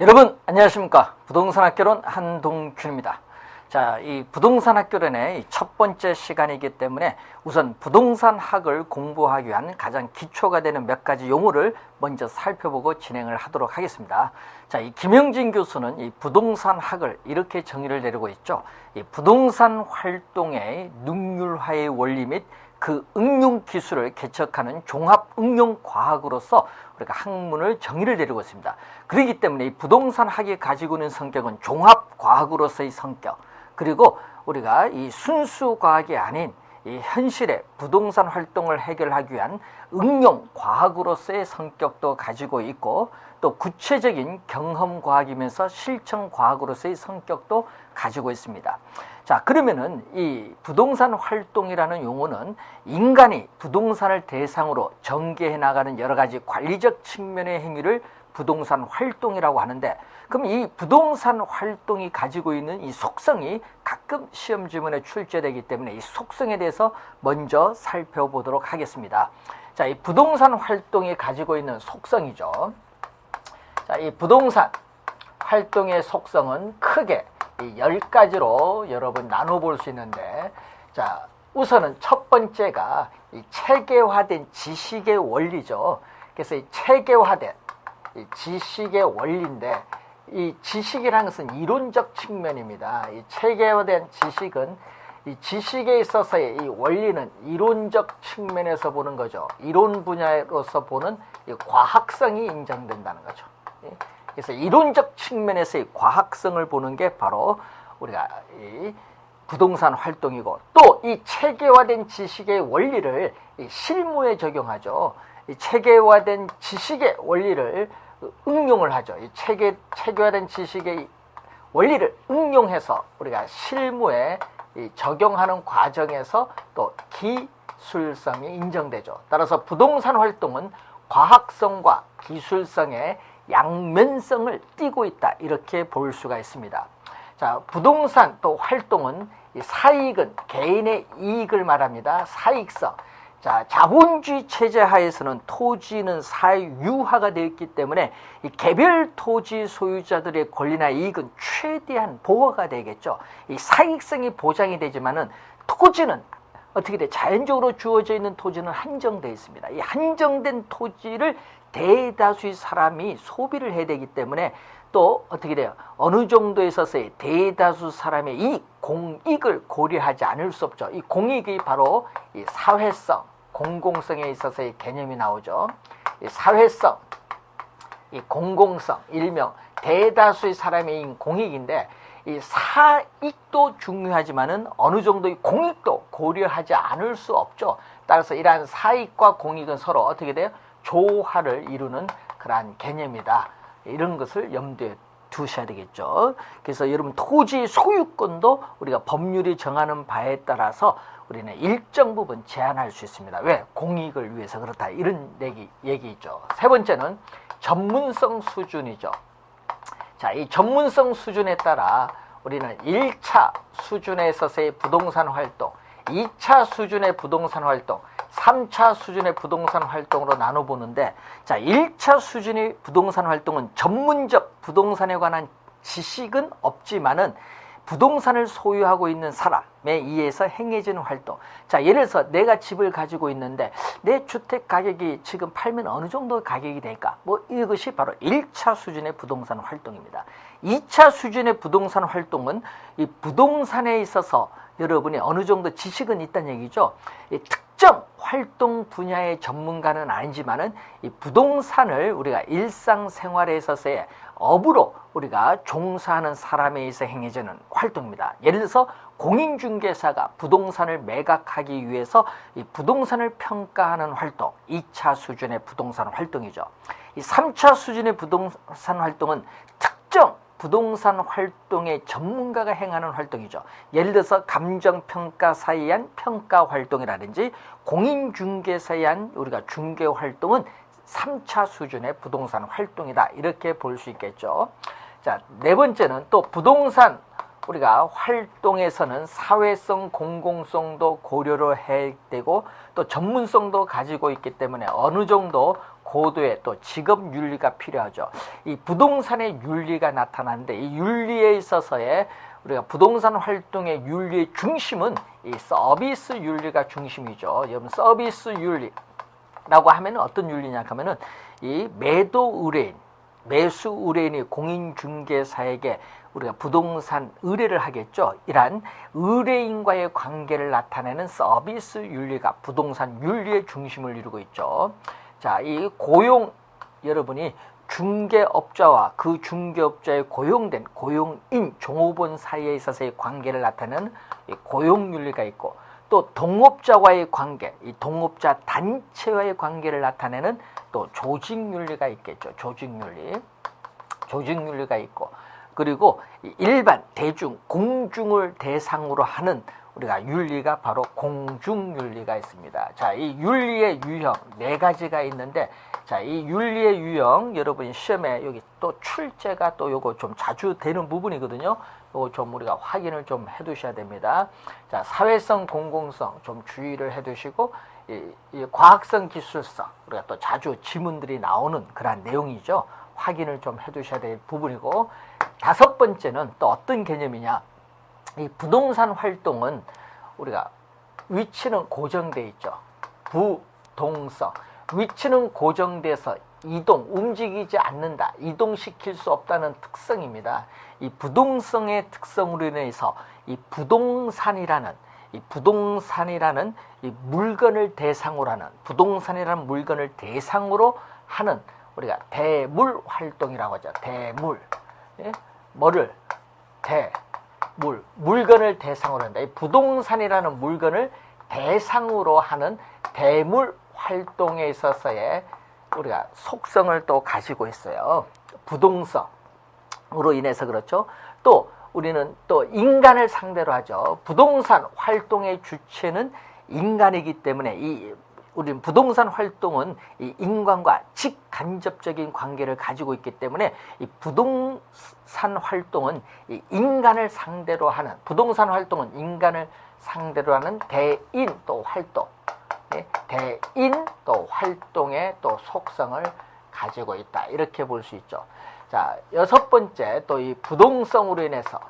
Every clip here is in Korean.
여러분 안녕하십니까? 부동산 학교론 한동준입니다. 자 이 부동산 학교론의 첫 번째 시간이기 때문에 우선 부동산 학을 공부하기 위한 가장 기초가 되는 몇 가지 용어를 먼저 살펴보고 진행을 하도록 하겠습니다. 자 이 김영진 교수는 이 부동산 학을 이렇게 정의를 내리고 있죠. 이 부동산 활동의 능률화의 원리 및 그 응용 기술을 개척하는 종합 응용 과학으로서 우리가 학문을 정의를 내리고 있습니다. 그렇기 때문에 이 부동산 학이 가지고 있는 성격은 종합 과학으로서의 성격 그리고 우리가 이 순수 과학이 아닌 이 현실의 부동산 활동을 해결하기 위한 응용 과학으로서의 성격도 가지고 있고 또 구체적인 경험 과학이면서 실천 과학으로서의 성격도 가지고 있습니다. 자, 그러면은 이 부동산 활동이라는 용어는 인간이 부동산을 대상으로 전개해 나가는 여러 가지 관리적 측면의 행위를 부동산 활동이라고 하는데 그럼 이 부동산 활동이 가지고 있는 이 속성이 가끔 시험 지문에 출제되기 때문에 이 속성에 대해서 먼저 살펴보도록 하겠습니다. 자, 이 부동산 활동이 가지고 있는 속성이죠. 자, 이 부동산 활동의 속성은 크게 열 가지로 여러분 나눠볼 수 있는데, 자, 우선은 첫 번째가 이 체계화된 지식의 원리죠. 그래서 이 체계화된 이 지식의 원리인데, 이 지식이라는 것은 이론적 측면입니다. 이 체계화된 지식은 이 지식에 있어서의 이 원리는 이론적 측면에서 보는 거죠. 이론 분야로서 보는 이 과학성이 인정된다는 거죠. 예. 그래서 이론적 측면에서의 과학성을 보는 게 바로 우리가 이 부동산 활동이고 또 이 체계화된 지식의 원리를 실무에 적용하죠. 이 체계화된 지식의 원리를 응용을 하죠. 이 체계 체계화된 지식의 원리를 응용해서 우리가 실무에 적용하는 과정에서 또 기술성이 인정되죠. 따라서 부동산 활동은 과학성과 기술성의 양면성을 띠고 있다. 이렇게 볼 수가 있습니다. 자, 부동산 또 활동은 사익은 개인의 이익을 말합니다. 사익성. 자, 자본주의 체제 하에서는 토지는 사유화가 되어 있기 때문에 이 개별 토지 소유자들의 권리나 이익은 최대한 보호가 되겠죠. 이 사익성이 보장이 되지만은 토지는 어떻게 돼? 자연적으로 주어져 있는 토지는 한정되어 있습니다. 이 한정된 토지를 대다수의 사람이 소비를 해야 되기 때문에 또 어떻게 돼요? 어느 정도에 있어서의 대다수 사람의 이 공익을 고려하지 않을 수 없죠. 이 공익이 바로 이 사회성, 공공성에 있어서의 개념이 나오죠. 이 사회성, 이 공공성, 일명 대다수의 사람의 공익인데 이 사익도 중요하지만은 어느 정도의 공익도 고려하지 않을 수 없죠. 따라서 이러한 사익과 공익은 서로 어떻게 돼요? 조화를 이루는 그러한 개념이다. 이런 것을 염두에 두셔야 되겠죠. 그래서 여러분 토지 소유권도 우리가 법률이 정하는 바에 따라서 우리는 일정 부분 제한할 수 있습니다. 왜? 공익을 위해서 그렇다. 이런 얘기, 얘기죠. 세 번째는 전문성 수준이죠. 자, 이 전문성 수준에 따라 우리는 1차 수준에 있어서의 부동산 활동, 2차 수준의 부동산 활동, 3차 수준의 부동산 활동으로 나눠보는데 자 1차 수준의 부동산 활동은 전문적 부동산에 관한 지식은 없지만은 부동산을 소유하고 있는 사람에 의해서 행해지는 활동. 자, 예를 들어서 내가 집을 가지고 있는데 내 주택 가격이 지금 팔면 어느 정도 가격이 될까? 뭐 이것이 바로 1차 수준의 부동산 활동입니다. 2차 수준의 부동산 활동은 이 부동산에 있어서 여러분이 어느 정도 지식은 있다는 얘기죠. 특정 활동 분야의 전문가는 아니지만은 이 부동산을 우리가 일상생활에 있어서의 업으로 우리가 종사하는 사람에 의해서 행해지는 활동입니다. 예를 들어서 공인중개사가 부동산을 매각하기 위해서 이 부동산을 평가하는 활동, 2차 수준의 부동산 활동이죠. 이 3차 수준의 부동산 활동은 특정 부동산 활동의 전문가가 행하는 활동이죠. 예를 들어서 감정평가사에 의한 평가 활동이라든지 공인중개사에 의한 우리가 중개 활동은 3차 수준의 부동산 활동이다. 이렇게 볼 수 있겠죠. 자, 네 번째는 또 부동산 우리가 활동에서는 사회성, 공공성도 고려를 해야 되고 또 전문성도 가지고 있기 때문에 어느 정도 고도의 또 직업 윤리가 필요하죠. 이 부동산의 윤리가 나타나는데 이 윤리에 있어서의 우리가 부동산 활동의 윤리의 중심은 이 서비스 윤리가 중심이죠. 여러분 서비스 윤리 라고 하면 어떤 윤리냐 하면은 이 매도 의뢰인, 매수 의뢰인이 공인중개사에게 우리가 부동산 의뢰를 하겠죠. 이러한 의뢰인과의 관계를 나타내는 서비스 윤리가 부동산 윤리의 중심을 이루고 있죠. 자, 이 고용 여러분이 중개업자와 그 중개업자의 고용된 고용인 종업원 사이에 있어서의 관계를 나타내는 고용 윤리가 있고 또 동업자와의 관계, 이 동업자 단체와의 관계를 나타내는 또 조직 윤리가 있겠죠. 조직 윤리. 조직 윤리가 있고 그리고 일반 대중 공중을 대상으로 하는 우리가 윤리가 바로 공중윤리가 있습니다. 자, 이 윤리의 유형 네 가지가 있는데 자, 이 윤리의 유형 여러분 시험에 여기 또 출제가 또 요거 좀 자주 되는 부분이거든요. 좀 우리가 확인을 좀 해 두셔야 됩니다. 자, 사회성, 공공성 좀 주의를 해 두시고 이, 이 과학성, 기술성 우리가 또 자주 지문들이 나오는 그러한 내용이죠. 확인을 좀 해 두셔야 될 부분이고 다섯 번째는 또 어떤 개념이냐? 이 부동산 활동은 우리가 위치는 고정돼 있죠. 부동성. 위치는 고정돼서 이동, 움직이지 않는다. 이동시킬 수 없다는 특성입니다. 이 부동성의 특성으로 인해서 이 부동산이라는 이 부동산이라는 이 물건을 대상으로 하는 부동산이라는 물건을 대상으로 하는 우리가 대물 활동이라고 하죠. 대물. 예? 뭐를 대 물, 물건을 대상으로 한다. 이 부동산이라는 물건을 대상으로 하는 대물 활동에 있어서의 우리가 속성을 또 가지고 있어요. 부동성으로 인해서 그렇죠. 또 우리는 또 인간을 상대로 하죠. 부동산 활동의 주체는 인간이기 때문에 이 우리는 부동산 활동은 이 인간과 직간접적인 관계를 가지고 있기 때문에 이 부동산 활동은 이 인간을 상대로 하는 부동산 활동은 인간을 상대로 하는 대인 또 활동 예, 대인 또 활동의 또 속성을 가지고 있다 이렇게 볼 수 있죠. 자 여섯 번째 또 이 부동성으로 인해서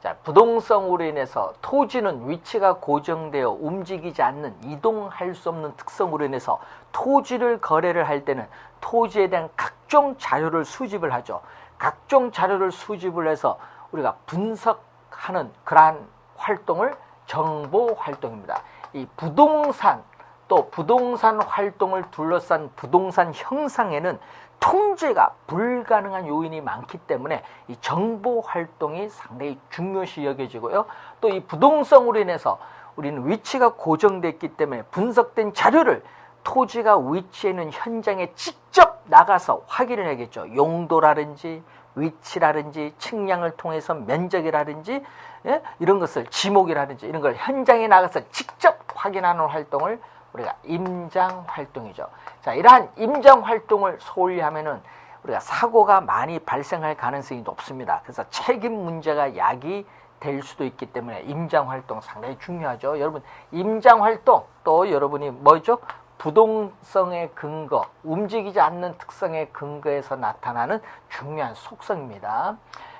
자, 부동성으로 인해서 토지는 위치가 고정되어 움직이지 않는 이동할 수 없는 특성으로 인해서 토지를 거래를 할 때는 토지에 대한 각종 자료를 수집을 하죠. 각종 자료를 수집을 해서 우리가 분석하는 그러한 활동을 정보 활동입니다. 이 부동산 또 부동산 활동을 둘러싼 부동산 형상에는 통제가 불가능한 요인이 많기 때문에 이 정보 활동이 상당히 중요시 여겨지고요. 또 이 부동성으로 인해서 우리는 위치가 고정됐기 때문에 분석된 자료를 토지가 위치해 있는 현장에 직접 나가서 확인을 해야겠죠. 용도라든지 위치라든지 측량을 통해서 면적이라든지 예? 이런 것을 지목이라든지 이런 걸 현장에 나가서 직접 확인하는 활동을 우리가 임장 활동이죠. 자, 이러한 임장 활동을 소홀히 하면은 우리가 사고가 많이 발생할 가능성이 높습니다. 그래서 책임 문제가 약이 될 수도 있기 때문에 임장 활동 상당히 중요하죠. 여러분, 임장 활동 또 여러분이 뭐죠? 부동성의 근거, 움직이지 않는 특성의 근거에서 나타나는 중요한 속성입니다.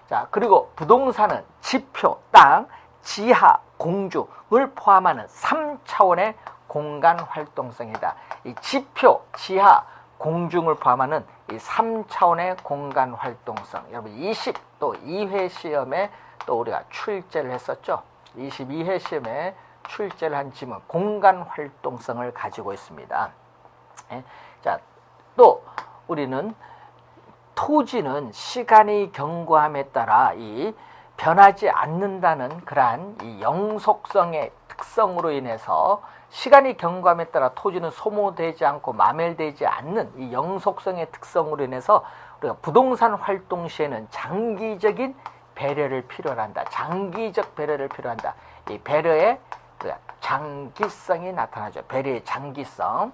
자, 그리고 부동산은 지표, 땅, 지하, 공중을 포함하는 3차원의 공간 활동성이다. 이 지표, 지하, 공중을 포함하는 이 3차원의 공간 활동성. 여러분 20 또 2회 시험에 또 우리가 출제를 했었죠. 22회 시험에 출제를 한 지문 공간 활동성을 가지고 있습니다. 예? 자, 또 우리는 토지는 시간의 경과함에 따라 이 변하지 않는다는 그러한 이 영속성의 특성으로 인해서 시간이 경과함에 따라 토지는 소모되지 않고 마멸되지 않는 이 영속성의 특성으로 인해서 우리가 부동산 활동 시에는 장기적인 배려를 필요로 한다. 장기적 배려를 필요한다. 이 배려의 장기성이 나타나죠. 배려의 장기성.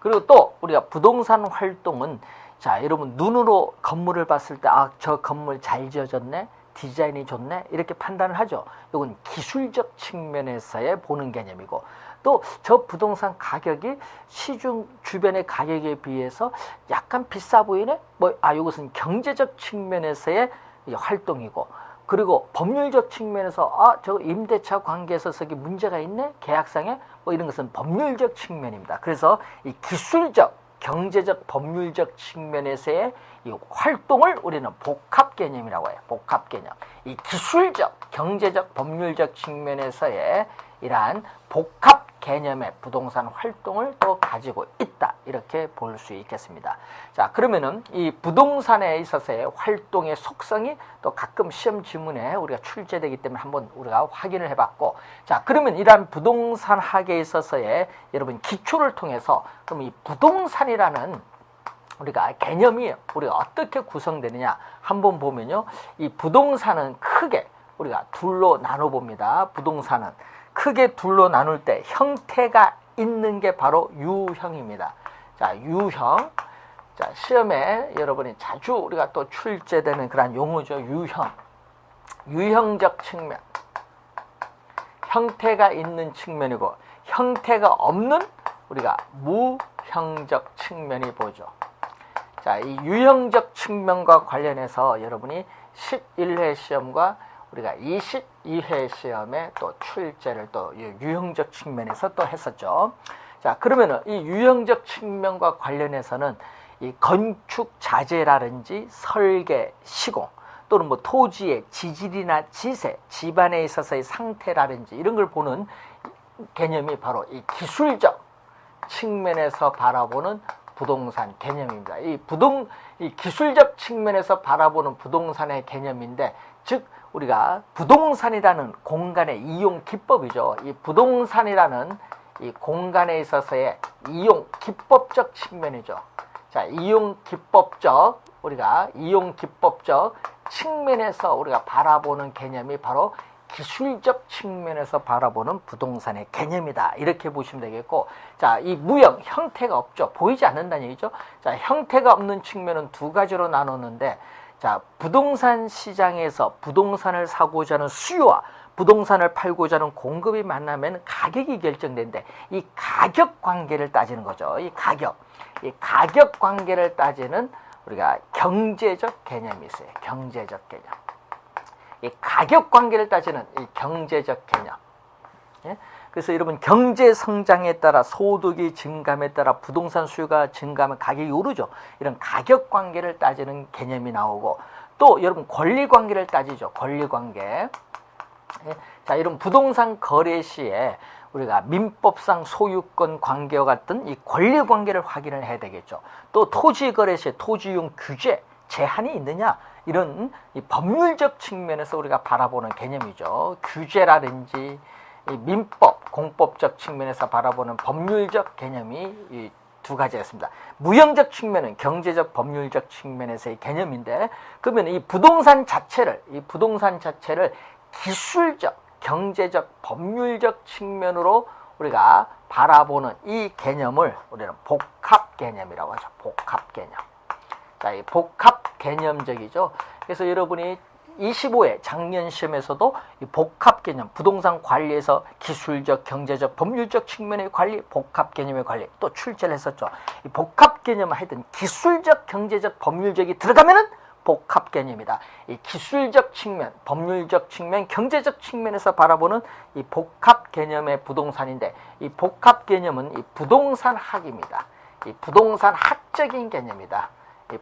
그리고 또 우리가 부동산 활동은 자, 여러분 눈으로 건물을 봤을 때 아, 저 건물 잘 지어졌네. 디자인이 좋네. 이렇게 판단을 하죠. 이건 기술적 측면에서의 보는 개념이고 또 저 부동산 가격이 시중 주변의 가격에 비해서 약간 비싸 보이네? 뭐, 아, 이것은 경제적 측면에서의 이 활동이고, 그리고 법률적 측면에서 아, 저 임대차 관계에서 저기 문제가 있네? 계약상에? 뭐 이런 것은 법률적 측면입니다. 그래서 이 기술적, 경제적, 법률적 측면에서의 이 활동을 우리는 복합 개념이라고 해요. 복합 개념. 이 기술적, 경제적, 법률적 측면에서의 이러한 복합 개념의 부동산 활동을 또 가지고 있다. 이렇게 볼 수 있겠습니다. 자, 그러면은 이 부동산에 있어서의 활동의 속성이 또 가끔 시험 지문에 우리가 출제되기 때문에 한번 우리가 확인을 해봤고, 자, 그러면 이러한 부동산 학에 있어서의 여러분 기초를 통해서 그럼 이 부동산이라는 우리가 개념이 우리가 어떻게 구성되느냐 한번 보면요. 이 부동산은 크게 우리가 둘로 나눠 봅니다. 부동산은 크게 둘로 나눌 때 형태가 있는 게 바로 유형입니다. 자, 유형. 자, 시험에 여러분이 자주 우리가 또 출제되는 그런 용어죠. 유형. 유형적 측면. 형태가 있는 측면이고 형태가 없는 우리가 무형적 측면이 보죠. 자, 이 유형적 측면과 관련해서 여러분이 11회 시험과 우리가 22회 시험에 또 출제를 또 유형적 측면에서 또 했었죠. 자, 그러면은 이 유형적 측면과 관련해서는 이 건축 자재라든지 설계, 시공 또는 뭐 토지의 지질이나 지세, 집안에 있어서의 상태라든지 이런 걸 보는 개념이 바로 이 기술적 측면에서 바라보는 부동산 개념입니다. 이 부동 이 기술적 측면에서 바라보는 부동산의 개념인데 즉 우리가 부동산이라는 공간의 이용 기법이죠. 이 부동산이라는 이 공간에 있어서의 이용 기법적 측면이죠. 자, 이용 기법적 우리가 이용 기법적 측면에서 우리가 바라보는 개념이 바로 기술적 측면에서 바라보는 부동산의 개념이다. 이렇게 보시면 되겠고, 자, 이 무형, 형태가 없죠. 보이지 않는다는 얘기죠. 자, 형태가 없는 측면은 두 가지로 나누는데, 자, 부동산 시장에서 부동산을 사고자 하는 수요와 부동산을 팔고자 하는 공급이 만나면 가격이 결정되는데, 이 가격 관계를 따지는 거죠. 이 가격. 이 가격 관계를 따지는 우리가 경제적 개념이 있어요. 경제적 개념. 이 가격 관계를 따지는 이 경제적 개념. 예? 그래서 여러분 경제 성장에 따라 소득이 증감에 따라 부동산 수요가 증가하면 가격이 오르죠. 이런 가격 관계를 따지는 개념이 나오고 또 여러분 권리 관계를 따지죠. 권리 관계. 예? 자, 이런 부동산 거래 시에 우리가 민법상 소유권 관계와 같은 이 권리 관계를 확인을 해야 되겠죠. 또 토지 거래 시에 토지용 규제 제한이 있느냐 이런 법률적 측면에서 우리가 바라보는 개념이죠. 규제라든지 민법, 공법적 측면에서 바라보는 법률적 개념이 두 가지가 있습니다. 무형적 측면은 경제적, 법률적 측면에서의 개념인데 그러면 이 부동산 자체를 이 부동산 자체를 기술적, 경제적, 법률적 측면으로 우리가 바라보는 이 개념을 우리는 복합 개념이라고 하죠. 복합 개념. 자, 이 복합 개념적이죠. 그래서 여러분이 25회 작년 시험에서도 이 복합 개념, 부동산 관리에서 기술적, 경제적, 법률적 측면의 관리, 복합 개념의 관리 또 출제를 했었죠. 이 복합 개념을 하여튼 기술적, 경제적, 법률적이 들어가면은 복합 개념이다. 이 기술적 측면, 법률적 측면, 경제적 측면에서 바라보는 이 복합 개념의 부동산인데 이 복합 개념은 이 부동산 학입니다. 이 부동산 학적인 개념이다.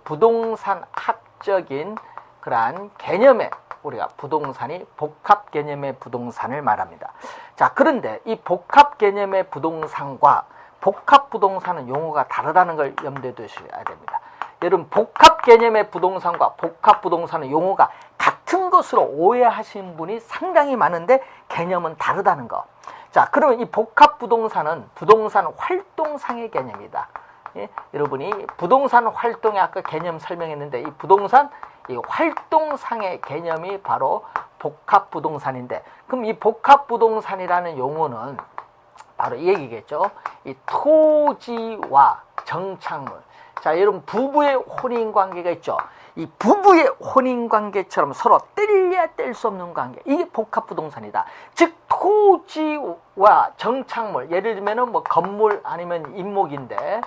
부동산 학적인 그러한 개념의 우리가 부동산이 복합 개념의 부동산을 말합니다. 자, 그런데 이 복합 개념의 부동산과 복합 부동산은 용어가 다르다는 걸 염두에 두셔야 됩니다. 여러분, 복합 개념의 부동산과 복합 부동산은 용어가 같은 것으로 오해하시는 분이 상당히 많은데 개념은 다르다는 거. 자, 그러면 이 복합 부동산은 부동산 활동상의 개념이다. 예? 여러분이 부동산 활동의 아까 개념 설명했는데 이 부동산 이 활동상의 개념이 바로 복합 부동산인데 그럼 이 복합 부동산이라는 용어는 바로 이 얘기겠죠. 이 토지와 정착물. 자, 여러분 부부의 혼인 관계가 있죠. 이 부부의 혼인 관계처럼 서로 뗄래야 뗄 수 없는 관계. 이게 복합 부동산이다. 즉 토지와 정착물, 예를 들면은 뭐 건물 아니면 임목인데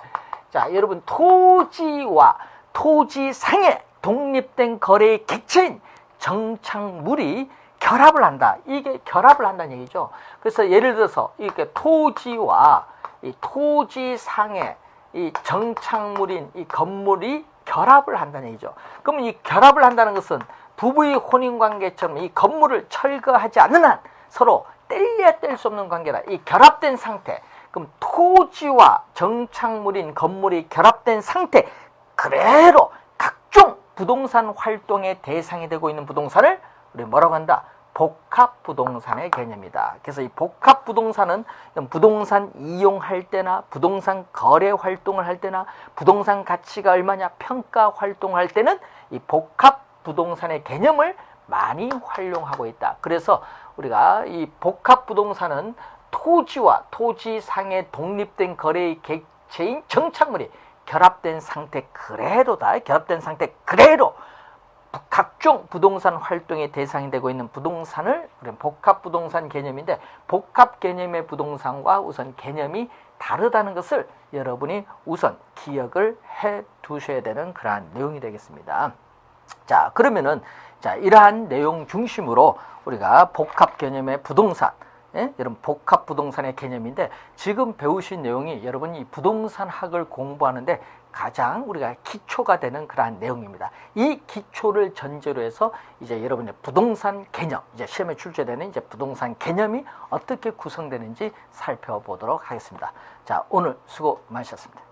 자, 여러분 토지와 토지상의 독립된 거래의 객체인 정착물이 결합을 한다. 이게 결합을 한다는 얘기죠. 그래서 예를 들어서 이렇게 토지와 이 토지상의 이 정착물인 이 건물이 결합을 한다는 얘기죠. 그러면 이 결합을 한다는 것은 부부의 혼인 관계처럼 이 건물을 철거하지 않는 한 서로 뗄래야 뗄 수 없는 관계다. 이 결합된 상태. 그럼 토지와 정착물인 건물이 결합된 상태 그대로 부동산 활동의 대상이 되고 있는 부동산을 우리 뭐라고 한다? 복합 부동산의 개념이다. 그래서 이 복합 부동산은 부동산 이용할 때나 부동산 거래 활동을 할 때나 부동산 가치가 얼마냐 평가 활동할 때는 이 복합 부동산의 개념을 많이 활용하고 있다. 그래서 우리가 이 복합 부동산은 토지와 토지상의 독립된 거래의 객체인 정착물이 결합된 상태 그대로다. 결합된 상태 그대로 각종 부동산 활동의 대상이 되고 있는 부동산을 복합 부동산 개념인데 복합 개념의 부동산과 우선 개념이 다르다는 것을 여러분이 우선 기억을 해 두셔야 되는 그러한 내용이 되겠습니다. 자, 그러면은 자, 이러한 내용 중심으로 우리가 복합 개념의 부동산 예? 여러분 복합 부동산의 개념인데 지금 배우신 내용이 여러분 이 부동산 학을 공부하는데 가장 우리가 기초가 되는 그러한 내용입니다. 이 기초를 전제로 해서 이제 여러분의 부동산 개념, 이제 시험에 출제되는 이제 부동산 개념이 어떻게 구성되는지 살펴보도록 하겠습니다. 자, 오늘 수고 많으셨습니다.